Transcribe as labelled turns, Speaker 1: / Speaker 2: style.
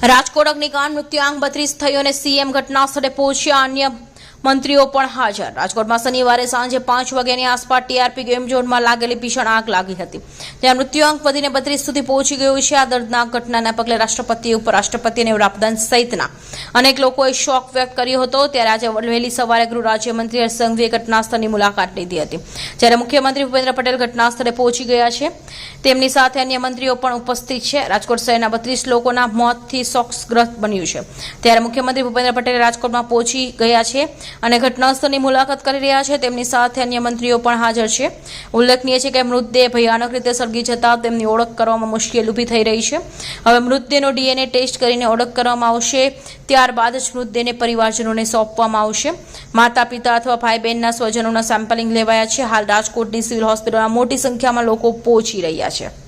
Speaker 1: રાજકોટ અગ્નિકાંડ મૃત્યુઆંક બત્રીસ થયો અને સીએમ ઘટના સ્થળે પહોંચ્યા અન્ય મંત્રીઓ પણ હાજર. રાજકોટમાં શનિવારે સાંજે પાંચ વાગ્યાની આસપાસ ટીઆરપી ગેમ ઝોનમાં લાગેલી ભીષણ આગ લાગી હતી. જ્યાં મૃત્યુઆંક વધીને બત્રીસ સુધી પહોંચી ગયો છે. આ દર્દનાક ઘટનાના પગલે રાષ્ટ્રપતિ ઉપરાષ્ટ્રપતિ અને વડાપ્રધાન સહિતના અનેક લોકોએ શોક વ્યક્ત કર્યો હતો. ત્યારે આજે વહેલી સવારે ગૃહ રાજ્યમંત્રી હર્ષ સંઘવીએ ઘટનાસ્થળની મુલાકાત લીધી હતી. જ્યારે મુખ્યમંત્રી ભૂપેન્દ્ર પટેલ ઘટના સ્થળે પહોંચી ગયા છે, તેમની સાથે અન્ય મંત્રીઓ પણ ઉપસ્થિત છે. રાજકોટ શહેરના બત્રીસ લોકોના મોતથી શોકગ્રસ્ત બન્યું છે. ત્યારે મુખ્યમંત્રી ભૂપેન્દ્ર પટેલ રાજકોટમાં પહોંચી ગયા છે. અને ઘટનાસ્થળની મુલાકાત કરી રહ્યા છે. તેમની સાથે અન્ય મંત્રીઓ પણ હાજર છે. ઉલ્લેખનીય છે કે મૃતદેહ ભયાનક રીતે સળગી જતા તેમની ઓળખ કરવામાં મુશ્કેલ ઊભી થઈ રહી છે. હવે મૃતદેહનો ડીએનએ ટેસ્ટ કરીને ઓળખ કરવામાં આવશે. ત્યારબાદ જ મૃતદેહને પરિવારજનોને સોંપવામાં આવશે. માતા પિતા અથવા ભાઈ બહેનના સ્વજનોના સેમ્પલિંગ લેવાયા છે. હાલ રાજકોટની સિવિલ હોસ્પિટલમાં મોટી સંખ્યામાં લોકો પહોંચી રહ્યા છે.